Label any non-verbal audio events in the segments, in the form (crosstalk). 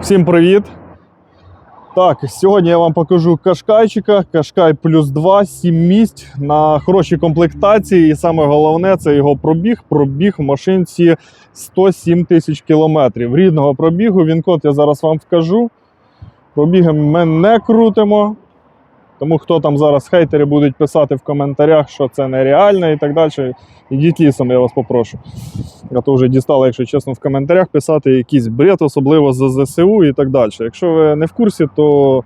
Всім привіт! Так, сьогодні я вам покажу кашкайчика, кашкай плюс 2, 7 місць на хорошій комплектації. І саме головне це його пробіг. Пробіг в машинці 107 тисяч кілометрів. Рідного пробігу. Він код я зараз вам вкажу. Пробіги ми не крутимо. Тому хто там зараз хейтери будуть писати в коментарях, що це нереально і так далі. Ідіть лісом, я вас попрошу. А то вже дістало, якщо чесно, в коментарях писати якийсь бред, особливо за ЗСУ і так далі. Якщо ви не в курсі, то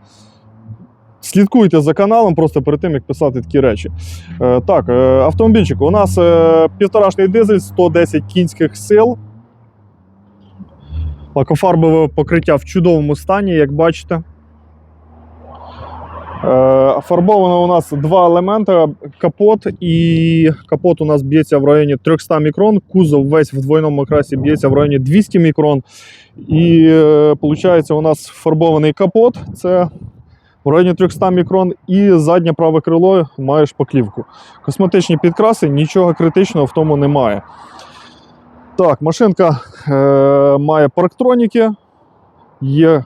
слідкуйте за каналом просто перед тим, як писати такі речі. Е, так, е, автомобільчик. У нас е, півторашний дизель, 110 кінських сил. Лакофарбове покриття в чудовому стані, як бачите. Е, Фарбовано у нас два елементи: капот, і капот у нас б'ється в районі 300 мікрон, кузов весь в двойному окрасі б'ється в районі 200 мікрон. І виходить, у нас фарбований капот це в районі 300 мікрон, і заднє праве крило має шпаклівку. Косметичні підкраси, нічого критичного в тому немає. Так, машинка е, має парктроніки, є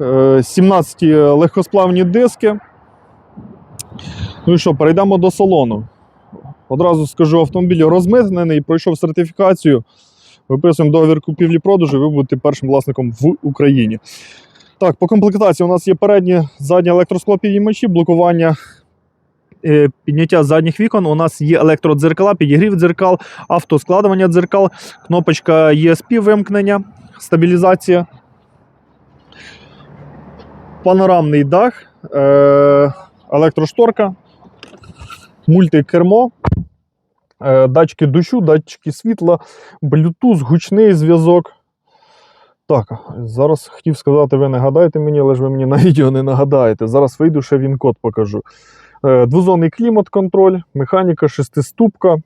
е, 17 легкосплавні диски. Ну і що, перейдемо до салону. Одразу скажу, автомобіль розмитнений, пройшов сертифікацію. Виписуємо договір купівлі-продажу, ви будете першим власником в Україні. Так, по комплектації у нас є передні, задні електросклопідіймачі, блокування, е, підняття задніх вікон. У нас є електродзеркала, підігрів дзеркал, автоскладування дзеркал, кнопочка ESP вимкнення, стабілізація. Панорамний дах, е, електрошторка, мультикермо, е, датчики дощу, датчики світла, Bluetooth, гучний зв'язок. Так, зараз хотів сказати, ви не гадайте мені, але ж ви мені на (laughs) відео не нагадаєте. Зараз вийду, ще він код покажу. Е, Двозонний клімат-контроль, механіка, шестиступка.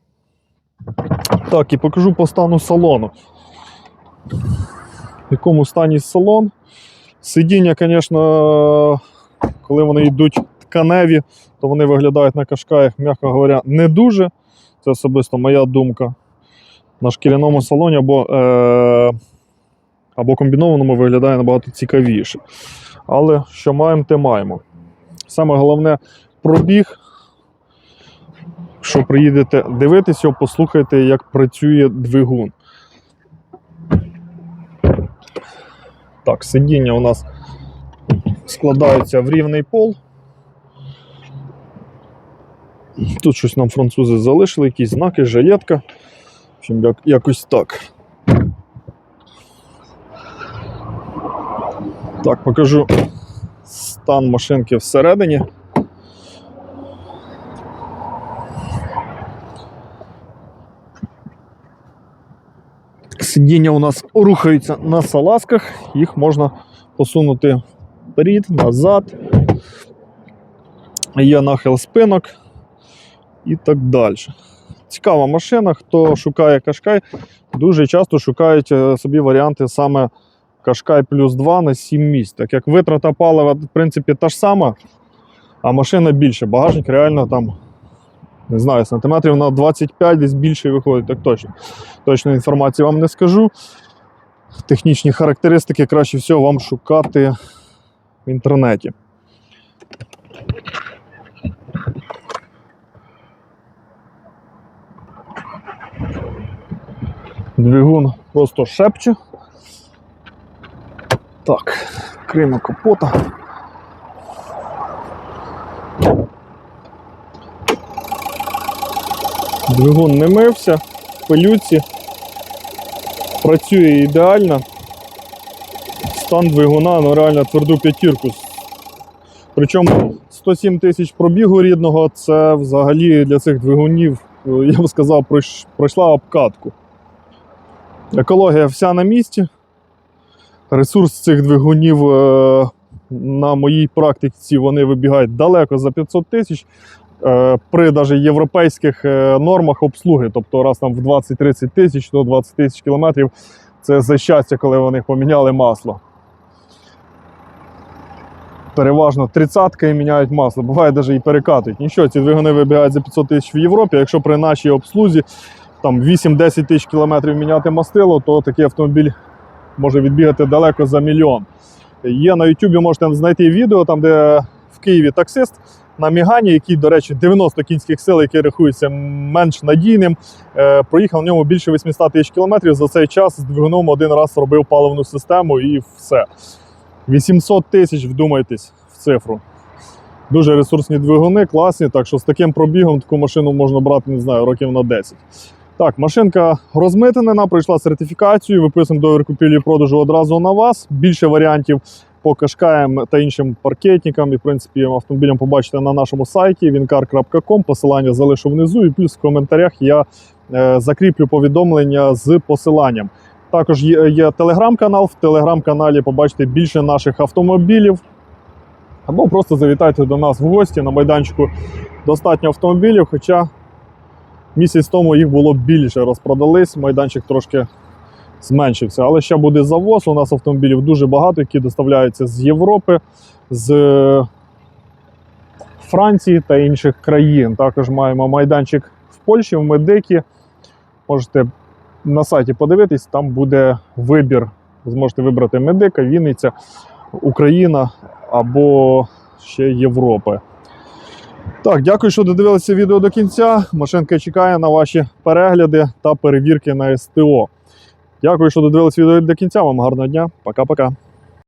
Так, і покажу по стану салону. В якому стані салон. Сидіння, звісно, коли вони йдуть тканеві, то вони виглядають на кашкаях, м'яко говоря, не дуже. Це особисто моя думка. На шкіряному салоні або, е, або комбінованому виглядає набагато цікавіше. Але що маємо, те маємо. Саме головне пробіг. Що приїдете дивитися, послухайте, як працює двигун. Так, сидіння у нас складаються в рівний пол. Тут щось нам французи залишили, якісь знаки, жилетка. В общем, як, якось так. Так, покажу стан машинки всередині. Сидіння у нас рухаються на салазках, їх можна посунути вперед, назад. Є нахил спинок і так далі. Цікава машина, хто шукає Кашкай, дуже часто шукають е, собі варіанти саме Кашкай плюс 2 на 7 місць. Так як витрата палива, в принципі, та ж сама, а машина більше. Багажник реально там, не знаю, сантиметрів на 25 десь більше виходить, так точно. Точної інформації вам не скажу. Технічні характеристики краще всього вам шукати в інтернеті. Двигун просто шепче. Так, кримо капота. Двигун не мився, в пилюці. Працює ідеально. Стан двигуна ну, реально тверду п'ятірку. Причому 107 тисяч пробігу рідного це взагалі для цих двигунів, я б сказав, пройшла обкатку. Екологія вся на місці. Ресурс цих двигунів е, на моїй практиці вони вибігають далеко за 500 тисяч. Е, При навіть європейських е, нормах обслуги, тобто раз там в 20-30 тисяч до 20 тисяч кілометрів, це за щастя, коли вони поміняли масло. Переважно тридцятка і міняють масло. Буває навіть і перекатують. Нічого, ці двигуни вибігають за 500 тисяч в Європі. Якщо при нашій обслузі там 8-10 тисяч кілометрів міняти мастило, то такий автомобіль може відбігати далеко за мільйон. Є на YouTube, можете знайти відео, там, де в Києві таксист на Мігані, який, до речі, 90 кінських сил, який рахується менш надійним, е, проїхав на ньому більше 800 тисяч кілометрів. За цей час з двигуном один раз робив паливну систему і все. 800 тисяч, вдумайтесь в цифру. Дуже ресурсні двигуни, класні, так що з таким пробігом таку машину можна брати, не знаю, років на 10. Так, машинка розмитнена, пройшла сертифікацію, виписуємо договір купівлі і продажу одразу на вас. Більше варіантів по кашкаям та іншим паркетникам і, в принципі, автомобілям побачите на нашому сайті wincar.com. Посилання залишу внизу, і плюс в коментарях я е, закріплю повідомлення з посиланням. Також є, є телеграм-канал. В телеграм-каналі побачите більше наших автомобілів. Або просто завітайте до нас в гості на майданчику достатньо автомобілів, хоча місяць тому їх було більше, розпродались, майданчик трошки зменшився. Але ще буде завоз. У нас автомобілів дуже багато, які доставляються з Європи, з Франції та інших країн. Також маємо майданчик в Польщі, в Медикі. Можете на сайті подивитись, там буде вибір. Зможете вибрати Медика, Вінниця, Україна або ще Європи. Так, дякую, що додивилися відео до кінця. Машинка чекає на ваші перегляди та перевірки на СТО. Дякую, що додивилися відео до кінця. Вам гарного дня. Пока-пока.